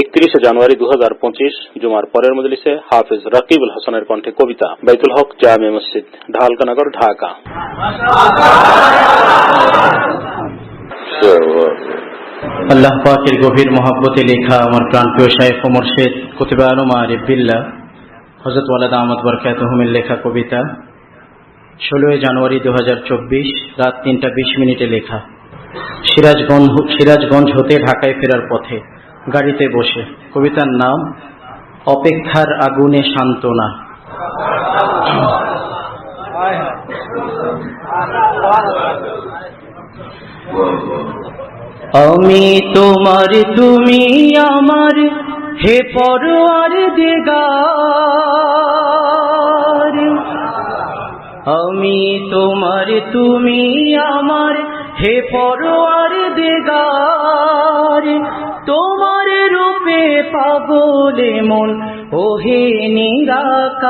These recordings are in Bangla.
একত্রিশে জানুয়ারি দু হাজার পঁচিশ জুমার পরের মজলিসে হাফিজ রাকিবুল হাসানের কণ্ঠে কবিতা, বাইতুল হক জামে মসজিদ, ঢালকানগর, ঢাকা। আল্লাহ পাকের গভীর মহাব্বতে লেখা আমার প্রাণপ্রিয় শাহেখ ওমর শেখ, কুতিবা আলমা আরিফিল্লা হজরত ওয়ালাদ আহমদ বরকাত হুমের লেখা কবিতা, ষোলোই জানুয়ারি দুহাজার চব্বিশ, রাত তিনটা বিশ মিনিটে লেখা, সিরাজগঞ্জ সিরাজগঞ্জ হতে ঢাকায় ফেরার পথে। গাড়িতে বসে। কবিতার নাম, অপেক্ষার আগুনে সান্ত্বনা। আমি তোমার, তুমি আমার, হে পরোয়ার দেগার। আমি তোমার, তুমি আমার, হে পরোয়ার দেগার। তোমার পাগলে মন, ওহে নিরাকার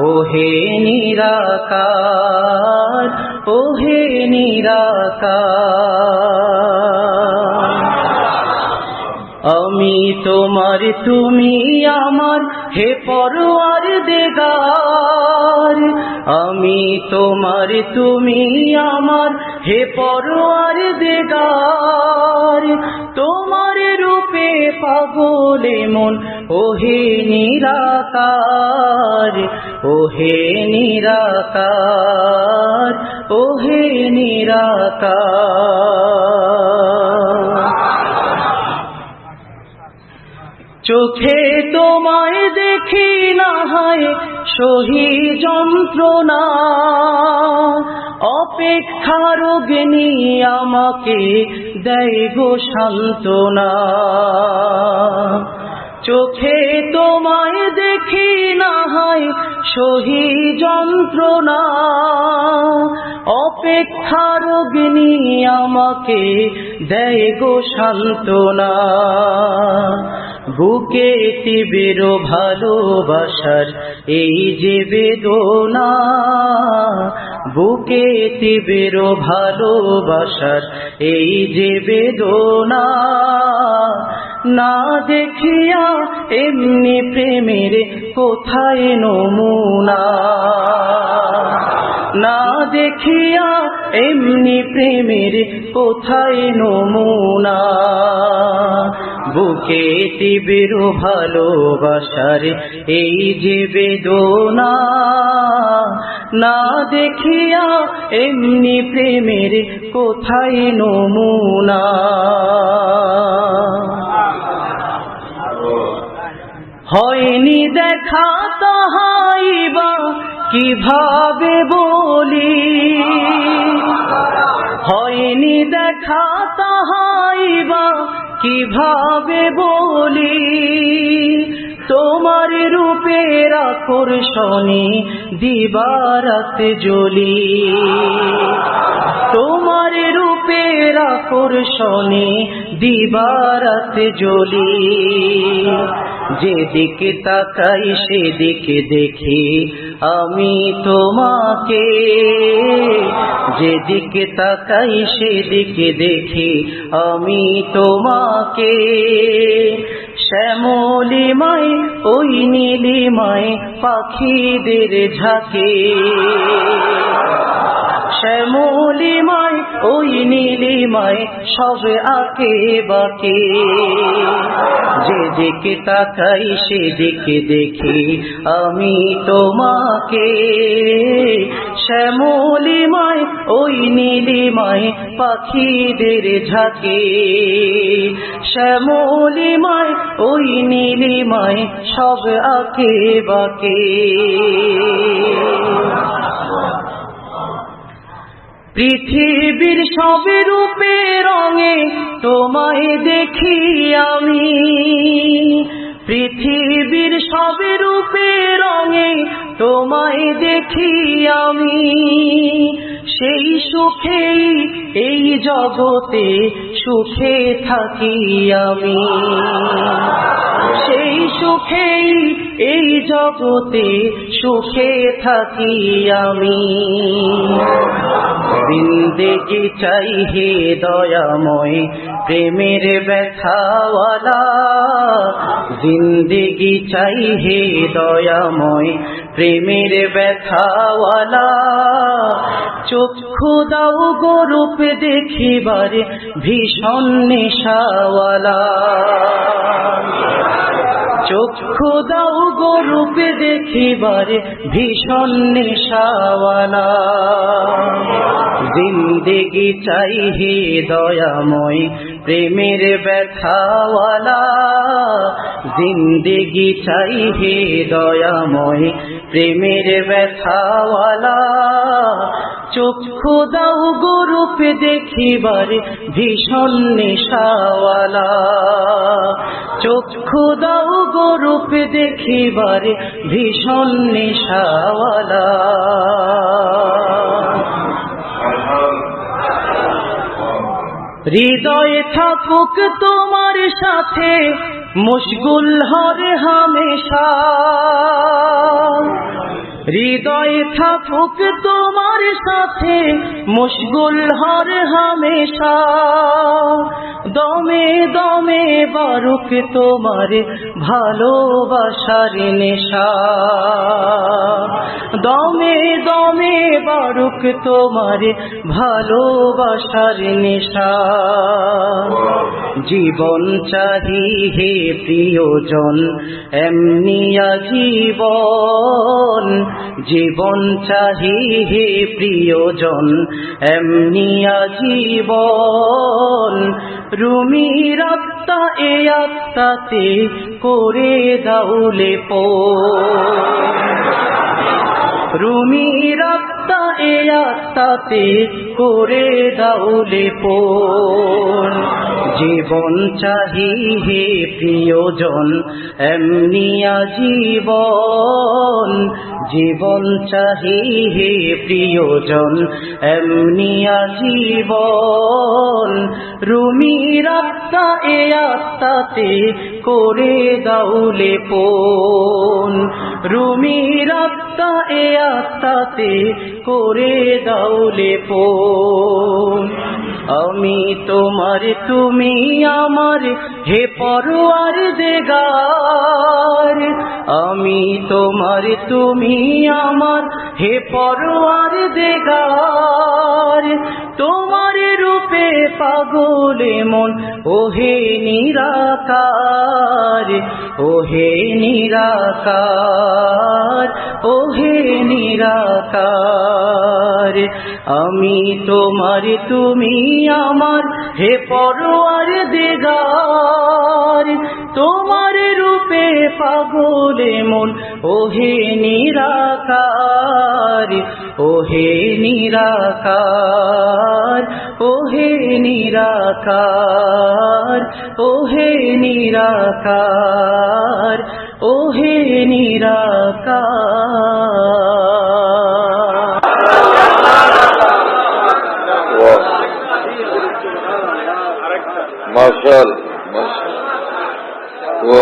ওহে নিরাকার ওহে নিরাকার। আমি তোমার, তুমি আমার, হে পরোয়ার দেগার আমি তোমার, তুমি আমার, হে পরোয়ার দেগার তোমার পাগলে মন, ওহে নিরাকার ওহে নিরাকার ওহে নিরাকার। চোখে তোমায় দেখি না হয়, সহি যন্ত্রণা। অপেক্ষার অগ্নি আমাকে দেয় গো সান্ত্বনা। চোখে তোমায় দেখি না হয় সহি যন্ত্রণা। অপেক্ষার অগ্নি আমাকে দেয় গো সান্ত্বনা। বুকে তীব্র ভালোবাসার এই যে বেদনা বুকে তীব্র ভালোবাসার এই যে বেদনা, না দেখিয়া এমনি প্রেমের কোথায় নমুনা? না দেখিয়া এমনি প্রেমের কোথায় নমুনা? বুকে তীব্র ভালোবাসার এই যে বেদনা না দেখিয়া এমনি প্রেমের কোথায় নমুনা? হয়নি দেখা তাহাইবা কীভাবে বলি? হয়নি দেখা তাহাইবা কীভাবে বলি? তোমার রূপের আকর্ষণে দিবারাত জ্বলি। তোমার রূপের আকর্ষণে দিবারাত জ্বলি। যেদিকে তাকাই সেদিকে দেখি আমি তোমাকে। যেদিকে তাকাই সেদিকে দেখি আমি তোমাকে। শ্যামলিমায়, ওই নীলিমায় পাখিদের ঝাঁকে। শ্যামলিমায়, ওই নীলিমায় সব আকে বাকে। যেদিকে তাকাই, সেদিকে দেখি আমি তোমাকে। শ্যামলিমায়, ওই নীলিমায় পাখিদের ঝাঁকে। শ্যামলিমায়, ওই নীলিমায় সব আকে বাকে। পৃথিবীর সব রূপে রঙে তোমায় দেখি আমি। পৃথিবীর সব রূপে রঙে তোমায় দেখি আমি, সেই সুখেই এই জগতে সুখে থাকি আমি। সেই সুখেই এই জগতে সুখে থাকি আমি। জিন্দেগি চাই হে দয়াময়, প্রেমের ব্যথাওয়ালা। জিন্দেগি চাই হে দয়াময়, প্রেমের ব্যথাওয়ালা। চক্ষু দাও গরূপ দেখিবারে, ভীষণ নেশাওয়ালা। চক্ষু দাও গরূপে দেখিবারে, ভীষণ নিশাওয়ালা। জিন্দিগি চাই হে দয়াময়, প্রেমের ব্যথাওয়ালা। জিন্দিগি চাই হে দয়াময় প্রেমের ব্যথাওয়ালা চক্ষু দাও গরূপে দেখিবারে ভীষণ নেশাওয়ালা। চক্ষু দাও গরূপে দেখিবারে ভীষণ নেশাওয়ালা। হৃদয়ে থাকুক তোমার সাথে মুশগুল হরে হামেশা। হৃদয় থাকুক তোমার সাথে মুশগুল হর হামেশা। দমে দমে বারুক তোমার ভালোবাসার নেশা। দমে দমে বারুক তোমার ভালোবাসার নেশা। জীবন চাহি হে প্রিয়জন এমনিয়া জীবন জীবন চাহি হে প্রিয়জন এমনিয়া জীবন রুমির আত্মা এ আত্মাতে করে দাউলে পো। রুমি আত্মা এ আত্মাতে করে দাউলে পোন জীবন চাহি হে প্রিয়জন, এমনি জীবন জীবন চাহি হে প্রিয়জন এমনিয়া জীবন রুমি আত্মা এ আত্মাতে করে দাউলে পোন রুমির আত্মা এ আত্মাতে করে দাউলে পোন আমি তোমার, তুমি আমার, হে পরোয়ার দেগার। আমি তোমার, তুমি আমার, হে পরোয়ার দেগার। তোমার রূপে পাগলে মন ওহে নিরাকার ওহে নিরাকার ওহে নিরাকার। আমি তোমার, তুমি আমার, হে পরোয়ার দেগার। তোমার রূপে পাগলে মন ওহে নিরাকার ওহে নিরাকার ওহে নিরাকার ওহে নিরাকার ওহে নিরাকার। మసల్ ఓ